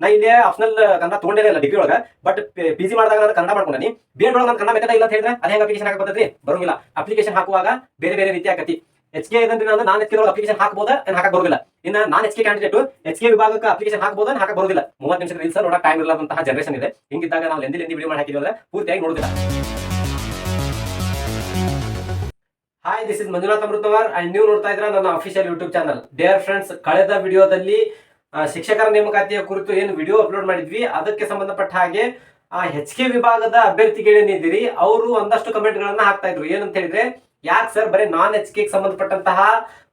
ನಾ ಇಲ್ಲಿ ಆಪ್ಷನಲ್ ಕನ್ನಡ ತೊಗೊಂಡೇ ಇಲ್ಲ ಡಿಗ್ರಿ ಒಳಗ ಬಟ್ ಪಿ ಜಿ ಮಾಡಿದಾಗ ನಾನು ಕನ್ನಡ ಮಾಡ್ಕೊಂಡಿ. ಬೇರೆ ಒಳಗೆ ನನ್ನ ಕನ್ನಡ ಮೆಥಡ್ ಇಲ್ಲ ಅಂತ ಹೇಳಿದ್ರೆ ಅದೇ ಅಪ್ಲಿಕೇಶನ್ ಹಾಕಿ ಬರ್ತದ್ರಿ ಬರೋಂಗಿಲ್ಲ ಅಪ್ಲಿಕೇಶನ್ ಹಾಕುವಾಗ ಬೇರೆ ಬೇರೆ ರೀತಿ ಆಕತಿ. ಎಚ್ ಕೆ ಇದಂದ್ರೆ ನಾನು ನಾನ್ ಅಪ್ಲಿಕೇಶನ್ ಹಾಕಬಹುದು ನಾನು ಹಾಕಕ್ ಬರೋದಿಲ್ಲ. ಇನ್ನ non H K candidate H K ವಿಭಾಗಕ್ಕೆ ಅಪ್ಲಿಕೇಶನ್ ಹಾಕ್ಬೋದು ನಾನು ಹಾಕಕ್ಕೆ ಬರೋದಿಲ್ಲ. ಮೂವತ್ತು ನಿಮಿಷದ ರೀಲ್ಸ್ ನೋಡೋ ಟೈಮ್ ಇರಲಾದಂತಹ ಜನರೇಷನ್ ಇದೆ. ಹಿಂಗಿದ್ದಾಗ ನಾವು ಲೆಂದಿ ಲೆಂದಿ ವಿಡಿಯೋ ಮಾಡಿ ಹಾಕಿದ್ರೆ ಪೂರ್ತಿಯಾಗಿ ನೋಡೋದಿಲ್ಲ. Hi this is Manjunath Amrutavar. And ನೀವು ನೋಡ್ತಾ ಇದ್ರ ನನ್ನ official YouTube channel dear friends ಕಳೆದ ವಿಡಿಯೋದಲ್ಲಿ ಶಿಕ್ಷಕರ ನೇಮಕಾತಿಯ ಕುರಿತು ಏನು ವಿಡಿಯೋ ಅಪ್ಲೋಡ್ ಮಾಡಿದ್ವಿ. ಅದಕ್ಕೆ ಸಂಬಂಧಪಟ್ಟ ಹಾಗೆ, ಆ ಹೆಚ್ ಕೆ ವಿಭಾಗದ ಅಭ್ಯರ್ಥಿಗಳೇನಿದ್ದೀರಿ ಅವರು ಒಂದಷ್ಟು ಕಮೆಂಟ್ ಗಳನ್ನ ಹಾಕ್ತಾ ಇದ್ರು. ಏನಂತ ಹೇಳಿದ್ರೆ, ಯಾಕೆ ಸರ್ ಬರೀ ನಾನ್ ಎಚ್ ಕೆ ಸಂಬಂಧಪಟ್ಟಂತಹ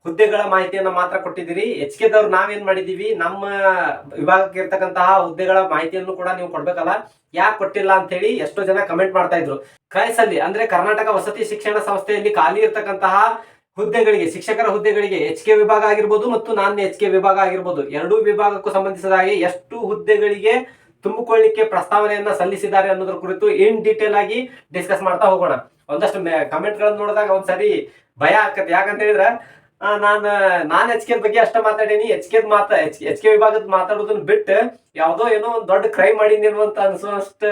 ಹುದ್ದೆಗಳ ಮಾಹಿತಿಯನ್ನ ಮಾತ್ರ ಕೊಟ್ಟಿದ್ದೀರಿ? ಎಚ್ ಕೆ ದವ್ರು ನಾವೇನ್ ಮಾಡಿದೀವಿ ನಮ್ಮ ವಿಭಾಗಕ್ಕೆ ಇರ್ತಕ್ಕಂತಹ ಹುದ್ದೆಗಳ ಮಾಹಿತಿಯನ್ನು ಕೂಡ ನೀವು ಕೊಡ್ಬೇಕಲ್ಲ? ಯಾಕೆ ಕೊಟ್ಟಿಲ್ಲ ಅಂತ ಹೇಳಿ ಎಷ್ಟೋ ಜನ ಕಮೆಂಟ್ ಮಾಡ್ತಾ ಇದ್ರು. ಕ್ರೈಸ್ ಅಲ್ಲಿ, ಅಂದ್ರೆ ಕರ್ನಾಟಕ ವಸತಿ ಶಿಕ್ಷಣ ಸಂಸ್ಥೆಯಲ್ಲಿ ಖಾಲಿ ಇರ್ತಕ್ಕಂತಹ ಹುದ್ದೆಗಳಿಗೆ, ಶಿಕ್ಷಕರ ಹುದ್ದೆಗಳಿಗೆ ಎಚ್ ಕೆ ವಿಭಾಗ ಆಗಿರ್ಬೋದು ಮತ್ತು ನಾನ್ ಎಚ್ ಕೆ ವಿಭಾಗ ಆಗಿರ್ಬೋದು. ಎರಡೂ ವಿಭಾಗಕ್ಕೂ ಸಂಬಂಧಿಸಿದ ಹಾಗೆ ಎಷ್ಟು ಹುದ್ದೆಗಳಿಗೆ ತುಂಬಿಕೊಳ್ಳಿಕ್ಕೆ ಪ್ರಸ್ತಾವನೆಯನ್ನ ಸಲ್ಲಿಸಿದ್ದಾರೆ ಅನ್ನೋದ್ರ ಕುರಿತು ಇನ್ ಡೀಟೇಲ್ ಆಗಿ ಡಿಸ್ಕಸ್ ಮಾಡ್ತಾ ಹೋಗೋಣ. ಒಂದಷ್ಟು ಕಮೆಂಟ್ ಗಳನ್ನ ನೋಡಿದಾಗ ಒಂದ್ಸರಿ ಭಯ ಆಗ್ತದೆ. ಯಾಕಂತ ಹೇಳಿದ್ರೆ ನಾನ್ ನಾನ್ ಎಚ್ ಕೆ ಬಗ್ಗೆ ಅಷ್ಟೇ ಮಾತಾಡೀನಿ. ಎಚ್ ಕೆ ಮಾತಾ, ಎಚ್ ಕೆ ವಿಭಾಗದ ಮಾತಾಡೋದನ್ನ ಬಿಟ್ಟು ಯಾವುದೋ ಏನೋ ಒಂದ್ ದೊಡ್ಡ ಕ್ರೈಮ್ ಮಾಡೀನಿ ಅಂತ ಅನ್ಸುವಷ್ಟು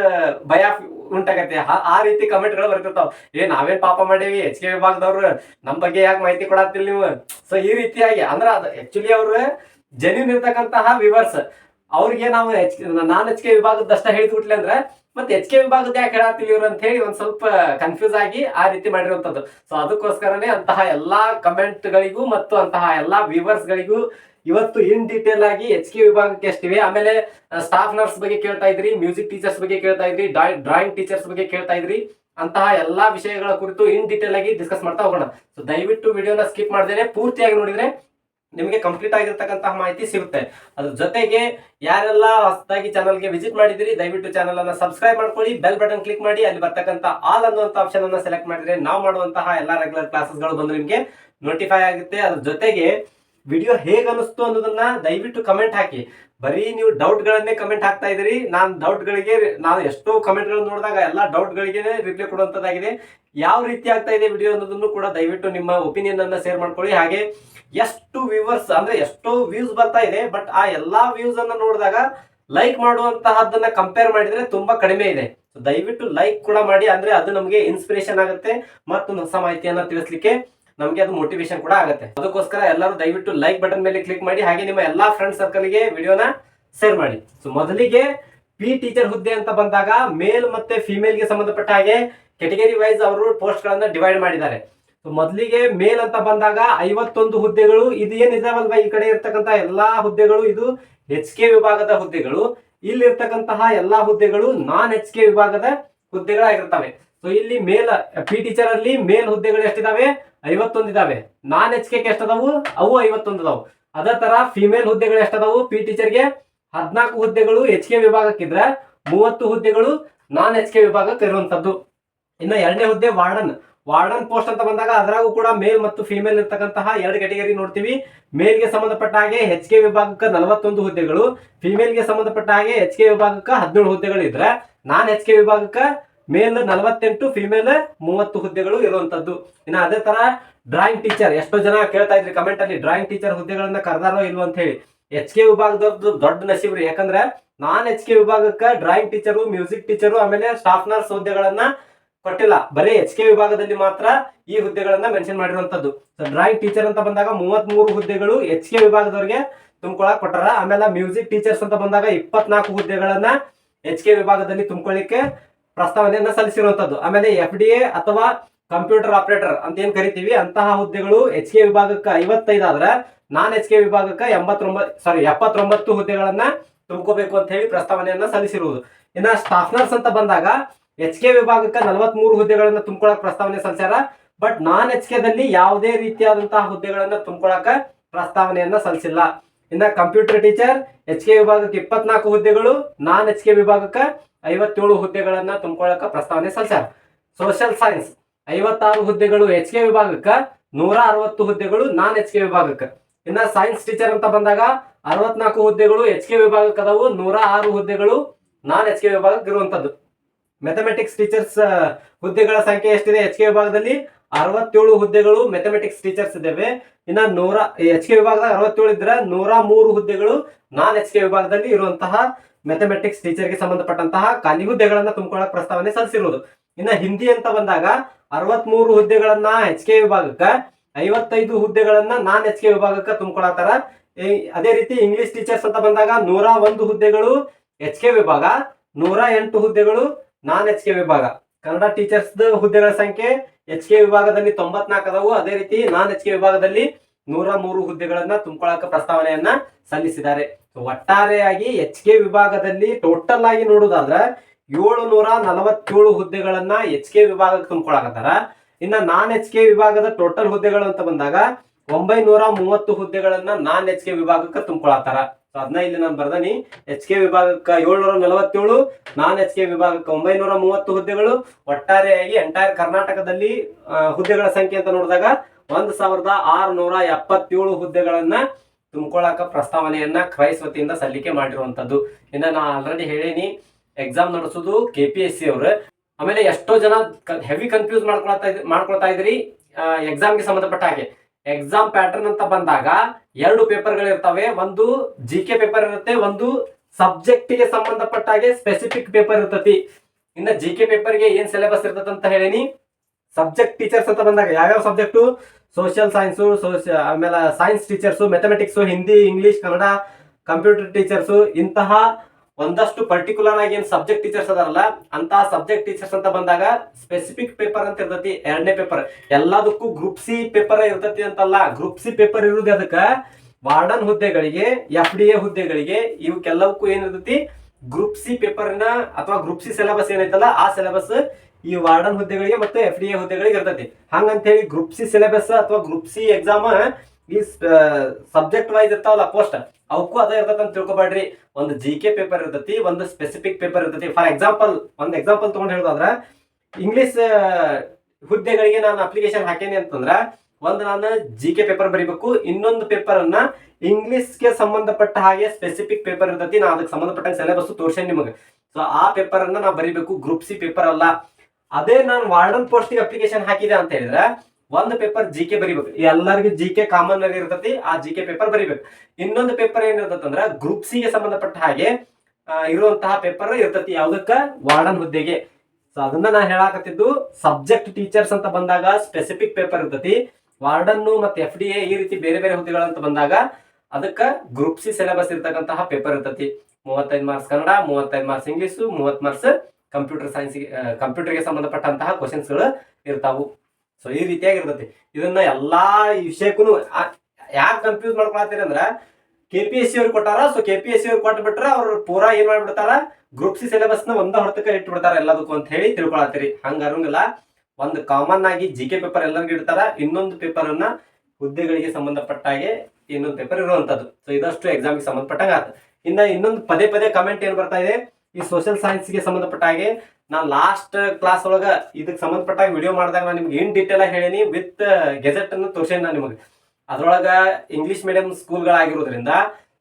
ಭಯ ಉಂಟಾಗತ್ತೆ. ಆ- ರೀತಿ ಕಮೆಂಟ್ಗಳು ಬರ್ತಿರ್ತಾವ. ಏ, ನಾವೇನ್ ಪಾಪ ಮಾಡೇವಿ? ಎಚ್ ಕೆ ವಿಭಾಗದವ್ರು ನಮ್ ಬಗ್ಗೆ ಯಾಕೆ ಮಾಹಿತಿ ಕೊಡತ್ತಿಲ್ಲ ನೀವು? ಸೊ ಈ ರೀತಿಯಾಗಿ ಅಂದ್ರ ಅದು ಆಕ್ಚುಲಿ ಅವ್ರ ಜೆನ್ಯೂನ್ ಇರ್ತಕ್ಕಂತಹ ವಿವರ್ಸ್ ಅವ್ರಿಗೆ ನಾವು ಎಚ್, ನಾನ್ ಎಚ್ ಕೆ ವಿಭಾಗದಷ್ಟ ಹೇಳಿದ್ಬಿಟ್ಲಿ ಅಂದ್ರೆ, ಮತ್ತೆ ಎಚ್ ಕೆ ವಿಭಾಗದ ಯಾಕೆ ಹೇಳಾತಿಲ್ಲ ಇವ್ರು ಅಂತ ಹೇಳಿ ಒಂದ್ ಸ್ವಲ್ಪ ಕನ್ಫ್ಯೂಸ್ ಆಗಿ ಆ ರೀತಿ ಮಾಡಿರುವಂತದ್ದು. ಸೊ ಅದಕ್ಕೋಸ್ಕರನೇ ಅಂತಹ ಎಲ್ಲಾ ಕಮೆಂಟ್ಗಳಿಗೂ ಮತ್ತು ಅಂತಹ ಎಲ್ಲಾ ವ್ಯೂವರ್ಸ್ ಗಳಿಗೂ ಇವತ್ತು ಇನ್ ಡೀಟೇಲ್ ಆಗಿ ಎಚ್ ಕೆ ವಿಭಾಗಕ್ಕೆ ಎಷ್ಟಿವೆ? ಆಮೇಲೆ ಸ್ಟಾಫ್ ನರ್ಸ್ ಬಗ್ಗೆ ಕೇಳ್ತಾ ಇದ್ರಿ ಮ್ಯೂಸಿಕ್ ಟೀಚರ್ಸ್ ಬಗ್ಗೆ ಕೇಳ್ತಾ ಇದ್ರಿ ಡ್ರಾಯಿಂಗ್ ಟೀಚರ್ಸ್ ಬಗ್ಗೆ ಕೇಳ್ತಾ ಇದ್ರಿ, ಅಂತಹ ಎಲ್ಲಾ ವಿಷಯಗಳ ಕುರಿತು ಇನ್ ಡೀಟೇಲ್ ಆಗಿ ಡಿಸ್ಕಸ್ ಮಾಡ್ತಾ ಹೋಗೋಣ. ಸೊ ದಯವಿಟ್ಟು ವಿಡಿಯೋನ ಸ್ಕಿಪ್ ಮಾಡ್ದೇನೆ, ಪೂರ್ತಿಯಾಗಿ ನೋಡಿದ್ರೆ ನಿಮಗೆ ಕಂಪ್ಲೀಟ್ ಆಗಿರ್ತಕ್ಕಂತಹ ಮಾಹಿತಿ ಸಿಗುತ್ತೆ. ಅದ್ರ ಜೊತೆಗೆ ಯಾರೆಲ್ಲ ಹೊಸದಾಗಿ ಚಾನಲ್ಗೆ ವಿಸಿಟ್ ಮಾಡಿದಿರಿ ದಯವಿಟ್ಟು ಚಾನಲ್ ಅನ್ನ ಸಬ್ಸ್ಕ್ರೈಬ್ ಮಾಡ್ಕೊಳ್ಳಿ ಬೆಲ್ ಬಟನ್ ಕ್ಲಿಕ್ ಮಾಡಿ, ಅಲ್ಲಿ ಬರ್ತಕ್ಕಂಥ ಆಲ್ ಅನ್ನುವಂತ ಆಪ್ಷನ್ ಅನ್ನ ಸೆಲೆಕ್ಟ್ ಮಾಡಿದ್ರೆ ನಾವು ಮಾಡುವಂತಹ ಎಲ್ಲಾ ರೆಗ್ಯುಲರ್ ಕ್ಲಾಸಸ್ಗಳು ಬಂದು ನಿಮಗೆ ನೋಟಿಫೈ ಆಗುತ್ತೆ. ಅದ್ರ ಜೊತೆಗೆ ವಿಡಿಯೋ ಹೇಗ್ ಅನಿಸ್ತು ಅನ್ನೋದನ್ನ ದಯವಿಟ್ಟು ಕಮೆಂಟ್ ಹಾಕಿ. ಬರೀ ನೀವು ಡೌಟ್ ಗಳನ್ನೇ ಕಮೆಂಟ್ ಹಾಕ್ತಾ ಇದ್ದೀರಿ. ನಾನು ಡೌಟ್ ಗಳಿಗೆ ನಾನು ಎಷ್ಟೋ ಕಮೆಂಟ್ ಗಳನ್ನ ನೋಡಿದಾಗ ಎಲ್ಲಾ ಡೌಟ್ ಗಳಿಗೆ ರಿಪ್ಲೈ ಕೊಡುವಂಥದ್ದಾಗಿದೆ ಯಾವ ರೀತಿ ಆಗ್ತಾ ಇದೆ ವಿಡಿಯೋ ಅನ್ನೋದನ್ನು ಕೂಡ ದಯವಿಟ್ಟು ನಿಮ್ಮ ಒಪಿನಿಯನ್ ಅನ್ನ ಶೇರ್ ಮಾಡ್ಕೊಳ್ಳಿ. ಹಾಗೆ ಎಷ್ಟು ವ್ಯೂವರ್ಸ್ ಅಂದ್ರೆ ಎಷ್ಟೋ ವ್ಯೂಸ್ ಬರ್ತಾ ಇದೆ ಬಟ್ ಆ ಎಲ್ಲಾ ವ್ಯೂಸ್ ಅನ್ನ ನೋಡಿದಾಗ ಲೈಕ್ ಮಾಡುವಂತಹದ್ದನ್ನ ಕಂಪೇರ್ ಮಾಡಿದ್ರೆ ತುಂಬಾ ಕಡಿಮೆ ಇದೆ. ದಯವಿಟ್ಟು ಲೈಕ್ ಕೂಡ ಮಾಡಿ, ಅಂದ್ರೆ ಅದು ನಮಗೆ ಇನ್ಸ್ಪಿರೇಷನ್ ಆಗುತ್ತೆ. ಮತ್ತು ಹೊಸ ಮಾಹಿತಿಯನ್ನ ತಿಳಿಸ್ಲಿಕ್ಕೆ ನಮಗೆ ಅದು ಮೋಟಿವೇಶನ್ ಕೂಡ ಆಗುತ್ತೆ. ಅದಕ್ಕೋಸ್ಕರ ಎಲ್ಲರೂ ದಯವಿಟ್ಟು ಲೈಕ್ ಬಟನ್ ಮೇಲೆ ಕ್ಲಿಕ್ ಮಾಡಿ, ಹಾಗೆ ನಿಮ್ಮ ಎಲ್ಲಾ ಫ್ರೆಂಡ್ ಸರ್ಕಲ್ಗೆ ವಿಡಿಯೋನ ಶೇರ್ ಮಾಡಿ. ಸೊ ಮೊದಲಿಗೆ ಪಿ ಟೀಚರ್ ಹುದ್ದೆ ಅಂತ ಬಂದಾಗ ಮೇಲ್ ಮತ್ತೆ ಫಿಮೇಲ್ಗೆ ಸಂಬಂಧಪಟ್ಟ ಹಾಗೆ ಕೆಟಗರಿ ವೈಸ್ ಅವರು ಪೋಸ್ಟ್ ಗಳನ್ನ ಡಿವೈಡ್ ಮಾಡಿದ್ದಾರೆ. ಮೊದಲಿಗೆ ಮೇಲ್ ಅಂತ ಬಂದಾಗ ಐವತ್ತೊಂದು ಹುದ್ದೆಗಳು, ಇದು ಏನಿದಾವಲ್ವಾ ಈ ಕಡೆ ಇರ್ತಕ್ಕಂತಹ ಎಲ್ಲಾ ಹುದ್ದೆಗಳು? ಇದು ಎಚ್ ಕೆ ವಿಭಾಗದ ಹುದ್ದೆಗಳು. ಇಲ್ಲಿರ್ತಕ್ಕಂತಹ ಎಲ್ಲಾ ಹುದ್ದೆಗಳು ನಾನ್ ಎಚ್ ಕೆ ವಿಭಾಗದ ಹುದ್ದೆಗಳಾಗಿರ್ತವೆ. ಸೊ ಇಲ್ಲಿ ಮೇಲ್ ಪಿ ಟೀಚರ್ ಅಲ್ಲಿ ಮೇಲ್ ಹುದ್ದೆಗಳು ಎಷ್ಟಿದಾವೆ? ಐವತ್ತೊಂದು ಇದಾವೆ. ನಾನ್ ಎಚ್ ಕೆ ಎಷ್ಟದಾವು? ಅವು ಐವತ್ತೊಂದು ಅದಾವು ಅದೇ ತರ ಫಿಮೇಲ್ ಹುದ್ದೆಗಳು ಎಷ್ಟದಾವು? ಪಿ ಟೀಚರ್ಗೆ ಹದಿನಾಲ್ಕು ಹುದ್ದೆಗಳು ಎಚ್ ಕೆ ವಿಭಾಗಕ್ಕಿದ್ರೆ ಮೂವತ್ತು ಹುದ್ದೆಗಳು ನಾನ್ ಎಚ್ ಕೆ ವಿಭಾಗಕ್ಕೆ ಇರುವಂತದ್ದು. ಇನ್ನು ಎರಡನೇ ಹುದ್ದೆ ವಾರ್ಡನ್. ವಾರ್ಡನ್ ಪೋಸ್ಟ್ ಅಂತ ಬಂದಾಗ ಅದರಾಗೂ ಕೂಡ ಮೇಲ್ ಮತ್ತು ಫಿಮೇಲ್ ಇರ್ತಕ್ಕಂತಹ ಎರಡು ಕ್ಯಾಟಗರಿ ನೋಡ್ತೀವಿ. ಮೇಲ್ಗೆ ಸಂಬಂಧಪಟ್ಟ ಹಾಗೆ ಎಚ್ ಕೆ ವಿಭಾಗಕ್ಕೆ ನಲವತ್ತೊಂದು ಹುದ್ದೆಗಳು ಫಿಮೇಲ್ಗೆ ಸಂಬಂಧಪಟ್ಟ ಹಾಗೆ ಎಚ್ ಕೆ ವಿಭಾಗಕ್ಕೆ ಹದಿನೇಳು ಹುದ್ದೆಗಳು ಇದ್ರೆ ನಾನ್ ಎಚ್ ಕೆ ವಿಭಾಗಕ್ಕೆ ಮೇಲ್ ನಲವತ್ತೆಂಟು ಫಿಮೇಲ್ ಮೂವತ್ತು ಹುದ್ದೆಗಳು ಇರುವಂತದ್ದು. ಇನ್ನು ಅದೇ ತರ ಡ್ರಾಯಿಂಗ್ ಟೀಚರ್ ಎಷ್ಟೋ ಜನ ಕೇಳ್ತಾ ಇದ್ರಿ ಕಮೆಂಟ್ ಅಲ್ಲಿ ಡ್ರಾಯಿಂಗ್ ಟೀಚರ್ ಹುದ್ದೆಗಳನ್ನ ಕರ್ದಾರೋ ಇಲ್ವೋ ಅಂತ ಹೇಳಿ. ಎಚ್ ಕೆ ವಿಭಾಗದವ್ರದ್ದು ದೊಡ್ಡ ನಸೀಬ್ರಿ. ಯಾಕಂದ್ರೆ ನಾನ್ ಎಚ್ ಕೆ ವಿಭಾಗಕ್ಕೆ ಡ್ರಾಯಿಂಗ್ ಟೀಚರು ಮ್ಯೂಸಿಕ್ ಟೀಚರು ಆಮೇಲೆ ಸ್ಟಾಫ್ ನರ್ಸ್ ಹುದ್ದೆಗಳನ್ನ ಕೊಟ್ಟಿಲ್ಲ. ಬರೀ ಎಚ್ ಕೆ ವಿಭಾಗದಲ್ಲಿ ಮಾತ್ರ ಈ ಹುದ್ದೆಗಳನ್ನ ಮೆನ್ಷನ್ ಮಾಡಿರುವಂತದ್ದು. ಡ್ರಾಯಿಂಗ್ ಟೀಚರ್ ಅಂತ ಬಂದಾಗ ಮೂವತ್ತ್ ಮೂರು ಹುದ್ದೆಗಳು ಎಚ್ ಕೆ ವಿಭಾಗದವ್ರಿಗೆ ತುಂಬಿಕೊಳ್ಳಕ್ ಕೊಟ್ಟಾರ. ಆಮೇಲೆ ಮ್ಯೂಸಿಕ್ ಟೀಚರ್ಸ್ ಅಂತ ಬಂದಾಗ ಇಪ್ಪತ್ನಾಲ್ಕು ಹುದ್ದೆಗಳನ್ನ ಎಚ್ ಕೆ ವಿಭಾಗದಲ್ಲಿ ತುಂಬಿಕೊಳ್ಳಿಕ್ಕೆ ಪ್ರಸ್ತಾವನೆಯನ್ನ ಸಲ್ಲಿಸಿರುವಂತದ್ದು. ಆಮೇಲೆ ಎಫ್ ಡಿ ಎ ಅಥವಾ ಕಂಪ್ಯೂಟರ್ ಆಪರೇಟರ್ ಅಂತ ಏನ್ ಕರಿತೀವಿ? ಅಂತಹ ಹುದ್ದೆಗಳು ಎಚ್ ಕೆ ವಿಭಾಗಕ್ಕೆ ಐವತ್ತೈದು ಆದ್ರೆ ನಾನ್ ಎಚ್ ಕೆ ವಿಭಾಗಕ್ಕೆ ಎಂಬತ್ತೊಂಬತ್ತು ಸಾರಿ ಎಪ್ಪತ್ತೊಂಬತ್ತು ಹುದ್ದೆಗಳನ್ನ ತುಂಬ್ಕೋಬೇಕು ಅಂತ ಹೇಳಿ ಪ್ರಸ್ತಾವನೆಯನ್ನ ಸಲ್ಲಿಸಿರುವುದು. ಇನ್ನ ಸ್ಟಾಫ್ ನರ್ಸ್ ಅಂತ ಬಂದಾಗ ಎಚ್ ಕೆ ವಿಭಾಗಕ್ಕೆ ನಲವತ್ಮೂರು ಹುದ್ದೆಗಳನ್ನ ತುಂಬಿಕೊಳಕ್ ಪ್ರಸ್ತಾವನೆ ಸಲ್ಲಿಸ್ಯಾರ. ಬಟ್ ನಾನ್ ಎಚ್ ಕೆದಲ್ಲಿ ಯಾವುದೇ ರೀತಿಯಾದಂತಹ ಹುದ್ದೆಗಳನ್ನ ತುಂಬಿಕೊಳಕ ಪ್ರಸ್ತಾವನೆಯನ್ನ ಸಲ್ಲಿಸಿಲ್ಲ. ಇನ್ನ ಕಂಪ್ಯೂಟರ್ ಟೀಚರ್ ಎಚ್ ಕೆ ವಿಭಾಗಕ್ಕೆ ಇಪ್ಪತ್ನಾಲ್ಕು ಹುದ್ದೆಗಳು, ನಾನ್ ಎಚ್ ಕೆ ವಿಭಾಗಕ್ಕೆ ಐವತ್ತೇಳು ಹುದ್ದೆಗಳನ್ನ ತುಂಬಿಕೊಳ್ಳಕ ಪ್ರಸ್ತಾವನೆ ಸಲ್ಲಿಸ್ಯಾರ. ಸೋಷಿಯಲ್ ಸೈನ್ಸ್ ಐವತ್ತಾರು ಹುದ್ದೆಗಳು ಎಚ್ ಕೆ ವಿಭಾಗಕ್ಕೆ, ನೂರ ಅರವತ್ತು ಹುದ್ದೆಗಳು ನಾನ್ ಎಚ್ ಕೆ ವಿಭಾಗಕ್ಕೆ. ಇನ್ನ ಸೈನ್ಸ್ ಟೀಚರ್ ಅಂತ ಬಂದಾಗ ಅರವತ್ನಾಲ್ಕು ಹುದ್ದೆಗಳು ಎಚ್ ಕೆ ವಿಭಾಗಕ್ಕೆ ಅದಾವು, ನೂರ ಆರು ಹುದ್ದೆಗಳು ನಾನ್ ಎಚ್ ಕೆ ವಿಭಾಗಕ್ಕೆ ಇರುವಂತದ್ದು. ಮ್ಯಾಥಮೆಟಿಕ್ಸ್ ಟೀಚರ್ಸ್ ಹುದ್ದೆಗಳ ಸಂಖ್ಯೆ ಎಷ್ಟಿದೆ ಎಚ್ ಕೆ ವಿಭಾಗದಲ್ಲಿ? ಅರವತ್ತೇಳು ಹುದ್ದೆಗಳು ಮೆಥಮೆಟಿಕ್ಸ್ ಟೀಚರ್ಸ್ ಇದ್ದಾವೆ. ಇನ್ನ ನೂರ ಎಚ್ ಕೆ ವಿಭಾಗದಾಗ ಅರವತ್ತೇಳು ಇದ್ರೆ ನೂರ ಮೂರು ಹುದ್ದೆಗಳು ನಾನ್ ಎಚ್ ಕೆ ವಿಭಾಗದಲ್ಲಿ ಇರುವಂತಹ ಮೆಥಮೆಟಿಕ್ಸ್ ಟೀಚರ್ಗೆ ಸಂಬಂಧಪಟ್ಟಂತಹ ಖಾಲಿ ಹುದ್ದೆಗಳನ್ನ ತುಂಬಿಕೊಳ್ಳಕ್ ಪ್ರಸ್ತಾವನೆ ಸಲ್ಲಿಸಿರುವುದು. ಇನ್ನ ಹಿಂದಿ ಅಂತ ಬಂದಾಗ ಅರವತ್ಮೂರು ಹುದ್ದೆಗಳನ್ನ ಎಚ್ ಕೆ ವಿಭಾಗಕ್ಕ, ಐವತ್ತೈದು ಹುದ್ದೆಗಳನ್ನ ನಾನ್ ಎಚ್ ಕೆ ವಿಭಾಗಕ್ಕೆ ತುಂಬಿಕೊಳತಾರ ಅದೇ ರೀತಿ ಇಂಗ್ಲಿಷ್ ಟೀಚರ್ಸ್ ಅಂತ ಬಂದಾಗ ನೂರ ಒಂದು ಹುದ್ದೆಗಳು ಎಚ್ ಕೆ ವಿಭಾಗ ನೂರ ಎಂಟು ಹುದ್ದೆಗಳು ನಾನ್ ಎಚ್ ಕೆ ವಿಭಾಗ. ಕನ್ನಡ ಟೀಚರ್ಸ್ ಹುದ್ದೆಗಳ ಸಂಖ್ಯೆ ಎಚ್ ಕೆ ವಿಭಾಗದಲ್ಲಿ ತೊಂಬತ್ನಾಲ್ಕು ಅದಾವು. ಅದೇ ರೀತಿ ನಾನ್ ಎಚ್ ಕೆ ವಿಭಾಗದಲ್ಲಿ ನೂರ ಮೂರು ಹುದ್ದೆಗಳನ್ನ ತುಂಬಿಕೊಳ್ಳಕ ಪ್ರಸ್ತಾವನೆಯನ್ನ ಸಲ್ಲಿಸಿದ್ದಾರೆ. ಒಟ್ಟಾರೆಯಾಗಿ ಎಚ್ ಕೆ ವಿಭಾಗದಲ್ಲಿ ಟೋಟಲ್ ಆಗಿ ನೋಡುದಾದ್ರೆ ಏಳು ನೂರ ನಲವತ್ತೇಳು ಹುದ್ದೆಗಳನ್ನ ಎಚ್ ಕೆ ವಿಭಾಗಕ್ಕೆ ತುಂಬಿಕೊಳಕತ್ತಾರ. ಇನ್ನ ನಾನ್ ಎಚ್ ಕೆ ವಿಭಾಗದ ಟೋಟಲ್ ಹುದ್ದೆಗಳು ಅಂತ ಬಂದಾಗ ಒಂಬೈನೂರ ಮೂವತ್ತು ಹುದ್ದೆಗಳನ್ನ ನಾನ್ ಎಚ್ ಕೆ ವಿಭಾಗಕ್ಕೆ ತುಂಬಿಕೊಳ್ಳಾತಾರ ಸೊ ಅದನ್ನ ಇಲ್ಲಿ ನಾನು ಬರ್ದನಿ. ಎಚ್ ಕೆ ವಿಭಾಗಕ್ಕೆ ಏಳ್ನೂರ ನಲವತ್ತೇಳು ನಾನ್ ಎಚ್ ಕೆ ವಿಭಾಗಕ್ಕೆ ಒಂಬೈನೂರ ಮೂವತ್ತು ಹುದ್ದೆಗಳು. ಒಟ್ಟಾರೆಯಾಗಿ ಎಂಟೈರ್ ಕರ್ನಾಟಕದಲ್ಲಿ ಹುದ್ದೆಗಳ ಸಂಖ್ಯೆ ಅಂತ ನೋಡಿದಾಗ ಒಂದ್ ಸಾವಿರದ ಆರುನೂರ ಎಪ್ಪತ್ತೇಳು ಹುದ್ದೆಗಳನ್ನ ತುಂಬಿಕೊಳ್ಳಾಕ ಪ್ರಸ್ತಾವನೆಯನ್ನ ಕ್ರೈಸ್ ವತಿಯಿಂದ ಸಲ್ಲಿಕೆ ಮಾಡಿರುವಂತದ್ದು ಇನ್ನ ನಾ ಆಲ್ರೆಡಿ ಹೇಳೇನಿ ಎಕ್ಸಾಮ್ ನಡೆಸೋದು ಕೆ ಪಿ ಎಸ್ ಸಿ ಅವರು. ಆಮೇಲೆ ಎಷ್ಟೋ ಜನ ಹೆವಿ ಕನ್ಫ್ಯೂಸ್ ಮಾಡ್ಕೊಳ್ತಾ ಮಾಡ್ಕೊಳ್ತಾ ಇದ್ರಿ ಎಕ್ಸಾಮ್ಗೆ ಸಂಬಂಧಪಟ್ಟ ಹಾಗೆ. ಎಕ್ಸಾಮ್ ಪ್ಯಾಟರ್ನ್ ಅಂತ ಬಂದಾಗ ಎರಡು ಪೇಪರ್ಗಳು ಇರ್ತವೆ. ಒಂದು ಜಿ ಕೆ ಪೇಪರ್ ಇರುತ್ತೆ, ಒಂದು ಸಬ್ಜೆಕ್ಟ್ಗೆ ಸಂಬಂಧಪಟ್ಟ ಹಾಗೆ ಸ್ಪೆಸಿಫಿಕ್ ಪೇಪರ್ ಇರ್ತತಿ. ಇನ್ನ ಜಿ ಕೆ ಪೇಪರ್ಗೆ ಏನ್ ಸಿಲೆಬಸ್ ಇರ್ತದಂತ ಹೇಳೀನಿ. ಸಬ್ಜೆಕ್ಟ್ ಟೀಚರ್ಸ್ ಅಂತ ಬಂದಾಗ ಯಾವ್ಯಾವ ಸಬ್ಜೆಕ್ಟು ಸೋಷಿಯಲ್ ಸೈನ್ಸು ಸೋಷ ಆಮೇಲೆ science teachers mathematics Hindi English Kannada computer teachers ಇಂತಹ ಒಂದಷ್ಟು ಪರ್ಟಿಕ್ಯುಲರ್ ಆಗಿ ಏನ್ ಸಬ್ಜೆಕ್ಟ್ ಟೀಚರ್ಸ್ ಅದಾರಲ್ಲ ಅಂತ ಸಬ್ಜೆಕ್ಟ್ ಟೀಚರ್ಸ್ ಅಂತ ಬಂದಾಗ ಸ್ಪೆಸಿಫಿಕ್ ಪೇಪರ್ ಅಂತ ಇರ್ತೈತಿ, ಎರಡನೇ ಪೇಪರ್ ಎಲ್ಲದಕ್ಕೂ ಗ್ರೂಪ್ ಸಿ ಪೇಪರ್ ಇರ್ತೈತಿ ಅಂತಲ್ಲ ಗ್ರೂಪ್ ಸಿ ಪೇಪರ್ ಇರೋದು ಅದಕ್ಕೆ ವಾರ್ಡನ್ ಹುದ್ದೆಗಳಿಗೆ ಎಫ್ ಡಿ ಎ ಹುದ್ದೆಗಳಿಗೆ ಇವಕ್ಕೆಲ್ಲವಕ್ಕೂ ಏನಿರ್ತೈತಿ ಗ್ರೂಪ್ ಸಿ ಪೇಪರ್ನ ಅಥವಾ ಗ್ರೂಪ್ ಸಿ ಸಿಲೆಬಸ್ ಏನೈತಲ್ಲ ಆ ಸಿಲೆಬಸ್ ಈ ವಾರ್ಡನ್ ಹುದ್ದೆಗಳಿಗೆ ಮತ್ತು ಎಫ್ ಡಿ ಎ ಹುದ್ದೆಗಳಿಗೆ ಇರ್ತೈತಿ. ಹಂಗಂತ ಹೇಳಿ ಗ್ರೂಪ್ ಸಿ ಸಿಲೆಬಸ್ ಅಥವಾ ಗ್ರೂಪ್ ಸಿ ಎಕ್ಸಾಮ್ ಈ ಸಬ್ಜೆಕ್ಟ್ ವೈಸ್ ಇರ್ತಾವಲ್ಲ ಪೋಸ್ಟ್ ಅವಕ್ಕೂ ಅದ ಇರ್ತೈತೆ ಅಂತ ತಿಳ್ಕೊಬೇಡ್ರಿ. ಒಂದು ಜಿ ಕೆ ಪೇಪರ್ ಇರ್ತೈತಿ, ಒಂದು ಸ್ಪೆಸಿಫಿಕ್ ಪೇಪರ್ ಇರ್ತೈತಿ. ಫಾರ್ ಎಕ್ಸಾಂಪಲ್ ಒಂದು ಎಕ್ಸಾಂಪಲ್ ತಗೊಂಡು ಹೇಳೋದಾದ್ರೆ ಇಂಗ್ಲಿಷ್ ಹುದ್ದೆಗಳಿಗೆ ನಾನು ಅಪ್ಲಿಕೇಶನ್ ಹಾಕೇನಿ ಅಂತಂದ್ರೆ, ಒಂದು ನಾನು ಜಿ ಕೆ ಪೇಪರ್ ಬರಿಬೇಕು, ಇನ್ನೊಂದು ಪೇಪರ್ ಅನ್ನ ಇಂಗ್ಲಿಷ್ಗೆ ಸಂಬಂಧಪಟ್ಟ ಹಾಗೆ ಸ್ಪೆಸಿಫಿಕ್ ಪೇಪರ್ ಇರ್ತೈತಿ, ನಾ ಅದಕ್ಕೆ ಸಂಬಂಧಪಟ್ಟ ಸಿಲೆಬಸ್ ತೋರ್ಸೇನಿ ನಿಮಗೆ. ಸೊ ಆ ಪೇಪರ್ ಅನ್ನ ನಾ ಬರಿಬೇಕು ಗ್ರೂಪ್ ಸಿ ಪೇಪರ್ ಅಲ್ಲ. ಅದೇ ನಾನು ವಾರ್ಡನ್ ಪೋಸ್ಟ್ ಅಪ್ಲಿಕೇಶನ್ ಹಾಕಿದೆ ಅಂತ ಹೇಳಿದ್ರೆ, ಒಂದು ಪೇಪರ್ ಜಿ ಕೆ ಬರಿಬೇಕು. ಎಲ್ಲರಿಗೂ ಜಿ ಕೆ ಕಾಮನ್ ಆಗಿ ಇರ್ತೈತಿ, ಆ ಜಿ ಕೆ ಪೇಪರ್ ಬರಿಬೇಕು. ಇನ್ನೊಂದು ಪೇಪರ್ ಏನಿರ್ತಂದ್ರ ಗ್ರೂಪ್ ಸಿ ಗೆ ಸಂಬಂಧಪಟ್ಟ ಹಾಗೆ ಇರುವಂತಹ ಪೇಪರ್ ಇರ್ತತಿ. ಯಾವ್ದಕ್ಕ? ವಾರ್ಡನ್ ಹುದ್ದೆಗೆ. ಸೊ ಅದನ್ನ ನಾನು ಹೇಳಾಕತ್ತಿದ್ದು ಸಬ್ಜೆಕ್ಟ್ ಟೀಚರ್ಸ್ ಅಂತ ಬಂದಾಗ ಸ್ಪೆಸಿಫಿಕ್ ಪೇಪರ್ ಇರ್ತತಿ. ವಾರ್ಡನ್ನು ಮತ್ತೆ ಎಫ್ ಡಿ ಎ ಈ ರೀತಿ ಬೇರೆ ಬೇರೆ ಹುದ್ದೆಗಳಂತ ಬಂದಾಗ, ಅದಕ್ಕೆ ಗ್ರೂಪ್ ಸಿ ಸಿಲೆಬಸ್ ಇರ್ತಕ್ಕಂತಹ ಪೇಪರ್ ಇರ್ತತಿ. ಮೂವತ್ತೈದು ಮಾರ್ಕ್ಸ್ ಕನ್ನಡ, ಮೂವತ್ತೈದು ಮಾರ್ಕ್ಸ್ ಇಂಗ್ಲೀಷು, ಮೂವತ್ತು ಮಾರ್ಕ್ಸ್ ಕಂಪ್ಯೂಟರ್ ಸೈನ್ಸ್ ಕಂಪ್ಯೂಟರ್ಗೆ ಸಂಬಂಧಪಟ್ಟಂತಹ ಕ್ವಶನ್ಸ್ಗಳು ಇರ್ತಾವು. ಸೊ ಈ ರೀತಿಯಾಗಿ ಇರ್ತೈತಿ ಇದನ್ನ ಎಲ್ಲಾ ವಿಷಯಕ್ಕೂ ಯಾಕೆ ಕನ್ಫ್ಯೂಸ್ ಮಾಡ್ಕೊಳತ್ತೀರಿ ಅಂದ್ರೆ ಕೆ ಪಿ ಎಸ್ ಸಿ ಅವ್ರು ಕೊಟ್ಟಾರ so K P S C ಅವ್ರು ಕೊಟ್ಟು ಬಿಟ್ರೆ ಅವ್ರು ಪೂರಾ ಏನ್ ಮಾಡ್ಬಿಡ್ತಾರ ಗ್ರೂಪ್ ಸಿ ಸಿಲೆಬಸ್ನ ಒಂದ ಹೊರತಕ್ಕೆ ಇಟ್ಬಿಡ್ತಾರ ಎಲ್ಲದಕ್ಕೂ ಅಂತ ಹೇಳಿ ತಿಳ್ಕೊಳತ್ತೀರಿ. ಹಂಗ ಅರಂಗಿಲ್ಲ. ಒಂದು ಕಾಮನ್ ಆಗಿ ಜಿ ಕೆ ಪೇಪರ್ ಎಲ್ಲರಿಗೂ ಇಡ್ತಾರ, ಇನ್ನೊಂದು ಪೇಪರ್ ಅನ್ನ ಹುದ್ದೆಗಳಿಗೆ ಸಂಬಂಧಪಟ್ಟ ಹಾಗೆ ಇನ್ನೊಂದು ಪೇಪರ್ ಇರುವಂತದ್ದು. ಸೊ ಇದಷ್ಟು ಎಕ್ಸಾಮ್ಗೆ ಸಂಬಂಧಪಟ್ಟಂಗ ಆತ. ಇನ್ನ ಇನ್ನೊಂದು ಪದೇ ಪದೇ ಕಮೆಂಟ್ ಏನ್ ಬರ್ತಾ ಇದೆ? ಈ ಸೋಷಿಯಲ್ ಸೈನ್ಸ್ಗೆ ಸಂಬಂಧಪಟ್ಟ ಹಾಗೆ ನಾನು ಲಾಸ್ಟ್ ಕ್ಲಾಸ್ ಒಳಗ ಇದಕ್ಕೆ ಸಂಬಂಧಪಟ್ಟ ವಿಡಿಯೋ ಮಾಡಿದಾಗ ನಾನು ನಿಮ್ಗೆ ಏನು ಡೀಟೇಲ್ ಹೇಳೀನಿ ವಿತ್ ಗೆಜೆಟ್ ಅನ್ನು ತೋರ್ಸೇನಿ ನಾನು ನಿಮಗೆ. ಅದ್ರೊಳಗ ಇಂಗ್ಲಿಷ್ ಮೀಡಿಯಂ ಸ್ಕೂಲ್ಗಳಾಗಿರೋದ್ರಿಂದ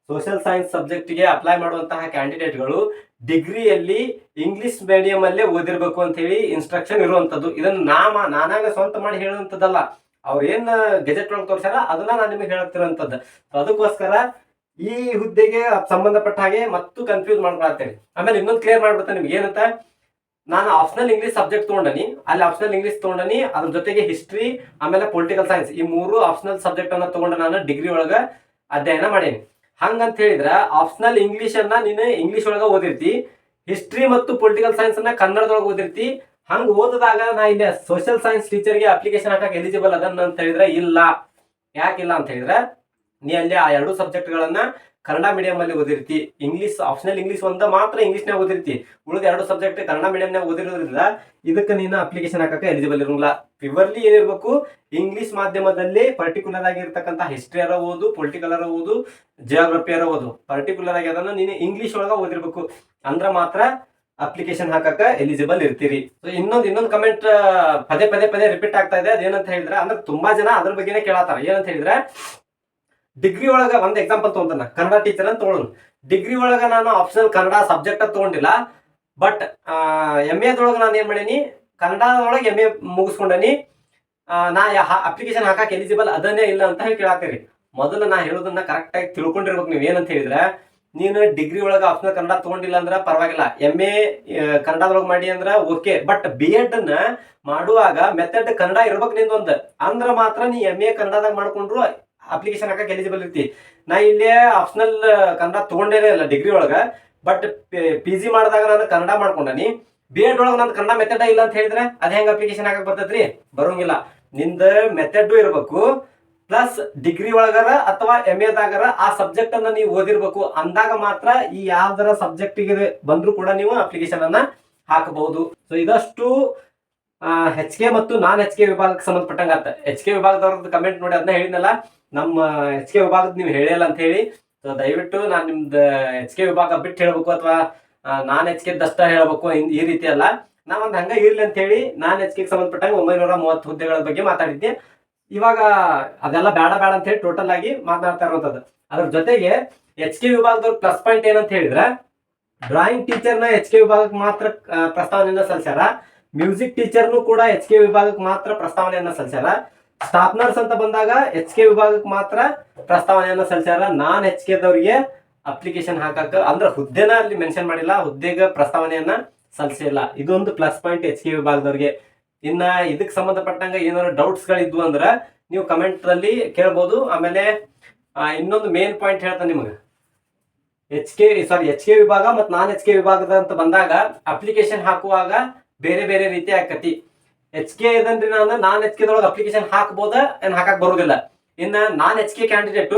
ಸೋಷಿಯಲ್ ಸೈನ್ಸ್ ಸಬ್ಜೆಕ್ಟ್ಗೆ ಅಪ್ಲೈ ಮಾಡುವಂತಹ ಕ್ಯಾಂಡಿಡೇಟ್ಗಳು ಡಿಗ್ರಿಯಲ್ಲಿ ಇಂಗ್ಲಿಷ್ ಮೀಡಿಯಂ ಅಲ್ಲೇ ಓದಿರ್ಬೇಕು ಅಂತ ಹೇಳಿ ಇನ್ಸ್ಟ್ರಕ್ಷನ್ ಇರುವಂತದ್ದು. ಇದನ್ನು ನಾಮ, ನಾನಾಗ ಸ್ವಂತ ಮಾಡಿ ಹೇಳುವಂಥದ್ದಲ್ಲ ಅವ್ರು ಏನು ಗೆಜೆಟ್ ಒಳಗೆ ತೋರ್ಸ್ಯಾರ ಅದನ್ನ ನಾನು ನಿಮಗೆ ಹೇಳ್ತಿರೋಂಥದ್ದು So, ಅದಕ್ಕೋಸ್ಕರ ಈ ಹುದ್ದೆಗೆ ಸಂಬಂಧಪಟ್ಟ ಹಾಗೆ ಮತ್ತು ಕನ್ಫ್ಯೂಸ್ ಮಾಡ್ಕೊಳ್ತೇನೆ ಆಮೇಲೆ ಇನ್ನೊಂದು ಕ್ಲಿಯರ್ ಮಾಡ್ಬಿಡ್ತೇನೆ ನಿಮ್ಗೆ ಏನಂತ, ನಾನು ಆಪ್ಷನಲ್ ಇಂಗ್ಲಿಷ್ ಸಬ್ಜೆಕ್ಟ್ ತಗೊಂಡನಿ, ಅಲ್ಲಿ ಆಪ್ಷನಲ್ ಇಂಗ್ಲಿಷ್ ತೊಗೊಂಡನಿ, ಅದ್ರ ಜೊತೆಗೆ ಹಿಸ್ಟ್ರಿ ಆಮೇಲೆ ಪೊಲಿಟಿಕಲ್ ಸೈನ್ಸ್ ಈ ಮೂರು ಆಪ್ಷನಲ್ ಸಬ್ಜೆಕ್ಟ್ ಅನ್ನ ತಗೊಂಡು ನಾನು ಡಿಗ್ರಿ ಒಳಗ ಅಧ್ಯಯನ ಮಾಡೇನಿ. ಹಂಗಂತ ಹೇಳಿದ್ರೆ ಆಪ್ಷನಲ್ ಇಂಗ್ಲಿಷ್ ಅನ್ನ ನೀನು ಇಂಗ್ಲಿಷ್ ಒಳಗ ಓದಿರ್ತಿ ಹಿಸ್ಟ್ರಿ ಮತ್ತು ಪೊಲಿಟಿಕಲ್ ಸೈನ್ಸ್ ಅನ್ನ ಕನ್ನಡದೊಳಗೆ ಓದಿರ್ತಿ, ಹಂಗ ಓದಿದಾಗ ನಾ ಇಲ್ಲಿ ಸೋಷಿಯಲ್ ಸೈನ್ಸ್ ಟೀಚರ್ಗೆ ಅಪ್ಲಿಕೇಶನ್ ಹಾಕಕ್ಕೆ ಎಲಿಜಿಬಲ್ ಅದನ್ನ ಅಂತ ಹೇಳಿದ್ರೆ ಇಲ್ಲ. ಯಾಕಿಲ್ಲ ಅಂತ ಹೇಳಿದ್ರೆ ನೀ ಅಲ್ಲಿ ಆ ಎರಡು ಸಬ್ಜೆಕ್ಟ್ಗಳನ್ನ ಕನ್ನಡ ಮೀಡಿಯಂ ಅಲ್ಲಿ ಓದಿರ್ತಿ. ಇಂಗ್ಲಿಷ್ ಆಪ್ಷನಲ್ ಇಂಗ್ಲಿಷ್ ಒಂದ ಮಾತ್ರ ಇಂಗ್ಲಿಷ್ನಾಗ ಓದಿರ್ತಿ. ಉಳಿದ ಎರಡು ಸಬ್ಜೆಕ್ಟ್ ಕನ್ನಡ ಮೀಡಿಯಂನಾಗ ಓದಿರೋದ್ರಿಂದ ಇದಕ್ಕೆ ನೀನು ಅಪ್ಲಿಕೇಶನ್ ಹಾಕಕ್ಕೆ ಎಲಿಜಿಬಲ್ ಇರಂಗಿಲ್ಲ. ಪ್ಯೂರ್ಲಿ ಏನಿರ್ಬೇಕು ಇಂಗ್ಲಿಷ್ ಮಾಧ್ಯಮದಲ್ಲಿ ಪರ್ಟಿಕ್ಯುಲರ್ ಆಗಿರ್ತಕ್ಕಂಥ ಹಿಸ್ಟ್ರಿ ಓದು ಪೊಲಿಟಿಕಲ್ ಓದು ಜಿಯೋಗ್ರಫಿ ಓದು. ಪರ್ಟಿಕ್ಯುಲರ್ ಆಗಿ ಅದನ್ನ ನೀನು ಇಂಗ್ಲಿಷ್ ಒಳಗ ಓದಿರ್ಬೇಕು. ಅಂದ್ರ ಮಾತ್ರ ಅಪ್ಲಿಕೇಶನ್ ಹಾಕಕ್ಕೆ ಎಲಿಜಿಬಲ್ ಇರ್ತೀರಿ. ಸೊ ಇನ್ನೊಂದು ಇನ್ನೊಂದು ಕಮೆಂಟ್ ಪದೇ ಪದೇ ಪದೇ ರಿಪೀಟ್ ಆಗ್ತಾ ಇದೆ. ಅದೇನಂತ ಹೇಳಿದ್ರೆ, ಅಂದ್ರೆ ತುಂಬಾ ಜನ ಅದ್ರ ಬಗ್ಗೆನೇ ಕೇಳತ್ತಾರ. ಏನಂತ ಹೇಳಿದ್ರೆ ಡಿಗ್ರಿ ಒಳಗ ಒಂದ್ ಎಕ್ಸಾಂಪಲ್ ತಗೊಂತಾನ. ಕನ್ನಡ ಟೀಚರ್ ಅಂತ ತಗೊಳ್ಳೋಣ ಡಿಗ್ರಿ ಒಳಗ ನಾನು ಆಪ್ಷನಲ್ ಕನ್ನಡ ಸಬ್ಜೆಕ್ಟ್ ತಗೊಂಡಿಲ್ಲ. ಬಟ್ ಎಂ ಎದೊಳಗ ನಾನು ಏನ್ ಮಾಡೀನಿ, ಕನ್ನಡದೊಳಗೆ ಎಂ ಎ ಮುಗಿಸ್ಕೊಂಡನಿ. ನಾ ಅಪ್ಲಿಕೇಶನ್ ಹಾಕಕ್ಕೆ ಎಲಿಜಿಬಲ್ ಅದನ್ನೇ ಇಲ್ಲ ಅಂತ ಹೇಳಿ ಮೊದಲು ನಾ ಹೇಳೋದನ್ನ ಕರೆಕ್ಟ್ ಆಗಿ ತಿಳ್ಕೊಂಡಿರ್ಬೇಕು ನೀವು ಏನಂತ ಹೇಳಿದ್ರೆ, ನೀನು ಡಿಗ್ರಿ ಒಳಗ ಆಪ್ಷನಲ್ ಕನ್ನಡ ತಗೊಂಡಿಲ್ಲ ಅಂದ್ರೆ ಪರವಾಗಿಲ್ಲ. ಎಂ ಎ ಕನ್ನಡದೊಳಗೆ ಮಾಡಿ ಅಂದ್ರೆ ಓಕೆ ಬಟ್ ಬಿ ಎಡ್ನ ಮಾಡುವಾಗ ಮೆಥಡ್ ಕನ್ನಡ ಇರ್ಬೇಕು ನಿಂದೊಂದು. ಅಂದ್ರೆ ಮಾತ್ರ ನೀ ಎಂ ಎ ಕನ್ನಡದಾಗ ಮಾಡ್ಕೊಂಡ್ರು ಅಪ್ಲಿಕೇಶನ್ ಹಾಕಕ್ಕೆ ಎಲಿಜಿಬಲ್ ಇರ್ತಿ. ನಾ ಇಲ್ಲಿ ಆಪ್ಷನಲ್ ಕನ್ನಡ ತೊಗೊಂಡೇನೆ ಇಲ್ಲ ಡಿಗ್ರಿ ಒಳಗ ಬಟ್ ಪಿ ಜಿ ಮಾಡಿದಾಗ ನಾನು ಕನ್ನಡ ಮಾಡ್ಕೊಂಡನಿ. ಬಿ ಎಡ್ ಒಳಗೆ ನಂದು ಕನ್ನಡ ಮೆಥಡ್ ಇಲ್ಲ ಅಂತ ಹೇಳಿದ್ರೆ ಅದು ಹೆಂಗೆ ಅಪ್ಲಿಕೇಶನ್ ಹಾಕಕ್ಕೆ ಬರ್ತೈತ್ರಿ? ಬರೋಂಗಿಲ್ಲ. ನಿಂದ ಮೆಥಡ್ ಇರಬೇಕು. ಪ್ಲಸ್ ಡಿಗ್ರಿ ಒಳಗರ ಅಥವಾ ಎಂ ಎದಾಗರ ಆ ಸಬ್ಜೆಕ್ಟ್ ಅನ್ನ ನೀವು ಓದಿರ್ಬೇಕು. ಅಂದಾಗ ಮಾತ್ರ ಈ ಯಾವ್ದರ ಸಬ್ಜೆಕ್ಟಿಗೆ ಬಂದ್ರು ಕೂಡ ನೀವು ಅಪ್ಲಿಕೇಶನ್ ಅನ್ನ ಹಾಕಬಹುದು. ಸೊ ಇದಷ್ಟು ಹೆಚ್ ಕೆ ಮತ್ತು ನಾನ್ ಹೆಚ್ ಕೆ ವಿಭಾಗಕ್ಕೆ ಸಂಬಂಧಪಟ್ಟಂಗ ಆತ ಹೆಚ್ ಕೆ ವಿಭಾಗದವ್ರದ್ದು ಕಮೆಂಟ್ ನೋಡಿ ಅದನ್ನ ಹೇಳಿದ್ನಲ್ಲ. ನಮ್ಮ ಎಚ್ ಕೆ ವಿಭಾಗದ ನೀವು ಹೇಳಿಲ್ಲ ಅಂತ ಹೇಳಿ ದಯವಿಟ್ಟು ನಾನು ನಿಮ್ದು ಎಚ್ ಕೆ ವಿಭಾಗ ಬಿಟ್ಟು ಹೇಳ್ಬೇಕು ಅಥವಾ ನಾನ್ ಎಚ್ ಕೆ ದಷ್ಟ ಹೇಳ್ಬೇಕು, ಈ ರೀತಿ ಅಲ್ಲ. ನಾ ಒಂದ್ ಹಂಗ ಇರ್ಲಿ ಅಂತ ಹೇಳಿ ನಾನ್ ಎಚ್ ಕೆ ಸಂಬಂಧಪಟ್ಟಂಗೆ ಒಂಬೈನೂರ ಮೂವತ್ತು ಹುದ್ದೆಗಳ ಬಗ್ಗೆ ಮಾತಾಡಿದ್ದೆ. ಇವಾಗ ಅದೆಲ್ಲ ಬೇಡ ಬೇಡ ಅಂತ ಹೇಳಿ ಟೋಟಲ್ ಆಗಿ ಮಾತನಾಡ್ತಾ ಇರುವಂತದ್ದು. ಅದ್ರ ಜೊತೆಗೆ ಎಚ್ ಕೆ ವಿಭಾಗದವ್ರ ಪ್ಲಸ್ ಪಾಯಿಂಟ್ ಏನಂತ ಹೇಳಿದ್ರೆ ಡ್ರಾಯಿಂಗ್ ಟೀಚರ್ನ ಎಚ್ ಕೆ ವಿಭಾಗಕ್ಕೆ ಮಾತ್ರ ಪ್ರಸ್ತಾವನೆಯನ್ನ ಸಲ್ಲಿಸ್ಯಾರ ಮ್ಯೂಸಿಕ್ ಟೀಚರ್ನು ಕೂಡ ಎಚ್ ಕೆ ವಿಭಾಗಕ್ಕೆ ಮಾತ್ರ ಪ್ರಸ್ತಾವನೆಯನ್ನ ಸಲ್ಲಿಸ್ಯಾರ ಸ್ಟಾಫ್ ನರ್ಸ್ ಅಂತ ಬಂದಾಗ ಎಚ್ ಕೆ ವಿಭಾಗಕ್ಕೆ ಮಾತ್ರ ಪ್ರಸ್ತಾವನೆಯನ್ನ ಸಲ್ಲಿಸ್ಯಾರ. ನಾನ್ ಎಚ್ ಕೆ ದವರಿಗೆ ಅಪ್ಲಿಕೇಶನ್ ಹಾಕಕ್ಕ ಅಂದ್ರೆ ಹುದ್ದೆನ ಅಲ್ಲಿ ಮೆನ್ಷನ್ ಮಾಡಿಲ್ಲ, ಹುದ್ದೆಗೆ ಪ್ರಸ್ತಾವನೆಯನ್ನ ಸಲ್ಲಿಸಿಲ್ಲ. ಇದೊಂದು ಪ್ಲಸ್ ಪಾಯಿಂಟ್ ಎಚ್ ಕೆ ವಿಭಾಗದವ್ರಿಗೆ. ಇನ್ನ ಇದಕ್ಕೆ ಸಂಬಂಧಪಟ್ಟಂಗ ಏನಾದ್ರು ಡೌಟ್ಸ್ ಅಂದ್ರೆ ನೀವು ಕಮೆಂಟ್ ಅಲ್ಲಿ ಕೇಳ್ಬೋದು. ಆಮೇಲೆ ಇನ್ನೊಂದು ಮೇನ್ ಪಾಯಿಂಟ್ ಹೇಳ್ತಾನೆ ನಿಮಗೆ. H K sorry H K ವಿಭಾಗ ಮತ್ತು ನಾನ್ ಎಚ್ ಕೆ ವಿಭಾಗದ ಅಂತ ಬಂದಾಗ ಅಪ್ಲಿಕೇಶನ್ ಹಾಕುವಾಗ ಬೇರೆ ಬೇರೆ ರೀತಿ ಆಕತಿ. ಎಚ್ ಕೆ ಇದನ್ರಿ ನಾನು ನಾನ್ ಎಚ್ ಕೆ ದೊಳಗೆ ಅಪ್ಲಿಕೇಶನ್ ಹಾಕ್ಬೋದ? ಏನ್ ಹಾಕಕ್ ಬರೋದಿಲ್ಲ. ಇನ್ನ non H K candidate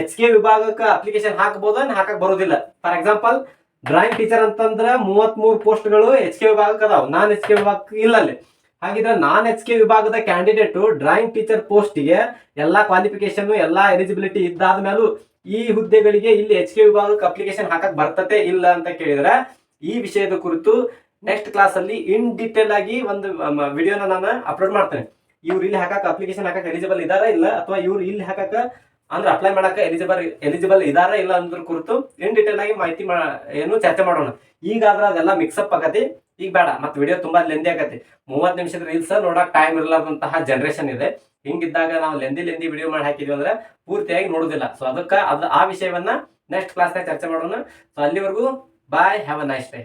H K ವಿಭಾಗಕ್ಕೆ ಅಪ್ಲಿಕೇಶನ್ ಹಾಕ್ಬೋದ ಹಾಕಕ್ ಬರೋದಿಲ್ಲ. ಫಾರ್ ಎಕ್ಸಾಂಪಲ್ ಡ್ರಾಯಿಂಗ್ ಟೀಚರ್ ಅಂತಂದ್ರ ಮೂವತ್ ಮೂರು ಪೋಸ್ಟ್ಗಳು ಎಚ್ ಕೆ ವಿಭಾಗಕ್ಕೆ ಅದಾವ. ನಾನ್ ಎಚ್ ಕೆ ವಿಭಾಗಕ್ಕೆ ಇಲ್ಲ ಅಲ್ಲಿ. ಹಾಗಿದ್ರೆ ನಾನ್ ಎಚ್ ಕೆ ವಿಭಾಗದ ಕ್ಯಾಂಡಿಡೇಟ್ ಡ್ರಾಯಿಂಗ್ ಟೀಚರ್ ಪೋಸ್ಟ್ಗೆ ಎಲ್ಲಾ ಕ್ವಾಲಿಫಿಕೇಶನ್ ಎಲ್ಲಾ ಎಲಿಜಿಬಿಲಿಟಿ ಇದ್ದಾದ ಮೇಲೂ ಈ ಹುದ್ದೆಗಳಿಗೆ ಇಲ್ಲಿ ಎಚ್ ಕೆ ವಿಭಾಗಕ್ಕೆ ಅಪ್ಲಿಕೇಶನ್ ಹಾಕಕ್ ಬರ್ತತೆ ಇಲ್ಲ ಅಂತ ಕೇಳಿದ್ರೆ ಈ ವಿಷಯದ ಕುರಿತು ನೆಕ್ಸ್ಟ್ ಕ್ಲಾಸ್ ಅಲ್ಲಿ ಇನ್ ಡೀಟೇಲ್ ಆಗಿ ಒಂದು ವಿಡಿಯೋನ ನಾನು ಅಪ್ಲೋಡ್ ಮಾಡ್ತೇನೆ. ಇವ್ರು ಇಲ್ಲಿ ಹಾಕಕ್ಕೆ ಅಪ್ಲಿಕೇಶನ್ ಹಾಕಕ್ಕೆ ಎಲಿಜಿಬಲ್ ಇದಾರ ಇಲ್ಲ? ಅಥವಾ ಇವ್ರು ಇಲ್ಲಿ ಹಾಕಕ್ ಅಂದ್ರೆ ಅಪ್ಲೈ ಮಾಡಕ್ಕೆ ಎಲಿಜಿಬಲ್ ಎಲಿಜಿಬಲ್ ಇದಾರ ಇಲ್ಲ ಅಂದ್ರ ಕುರಿತು ಇನ್ ಡೀಟೇಲ್ ಆಗಿ ಮಾಹಿತಿ ಏನು ಚರ್ಚೆ ಮಾಡೋಣ. ಈಗಾದ್ರೆ ಅದೆಲ್ಲ ಮಿಕ್ಸಪ್ ಆಗತಿ. ಈಗ ಬೇಡ, ಮತ್ತೆ ವಿಡಿಯೋ ತುಂಬಾ ಲೆಂದಿ ಆಗತ್ತೆ ಮೂವತ್ತು ನಿಮಿಷದ ರೀಲ್ಸ್ ನೋಡಕ್ ಟೈಮ್ ಇರಲಾರ್ದಂತಹ ಜನರೇಷನ್ ಇದೆ. ಹಿಂಗಿದ್ದಾಗ ನಾವು ಲೆಂದಿ ಲೆಂದಿ ವಿಡಿಯೋ ಮಾಡಿ ಹಾಕಿದ್ವಿ ಅಂದ್ರೆ ಪೂರ್ತಿಯಾಗಿ ನೋಡುದಿಲ್ಲ. ಸೊ ಅದಕ್ಕೆ ಅದು ಆ ವಿಷಯವನ್ನ ನೆಕ್ಸ್ಟ್ ಕ್ಲಾಸ್ನಾಗ ಚರ್ಚೆ ಮಾಡೋಣ. ಸೊ ಅಲ್ಲಿವರೆಗೂ bye have a nice day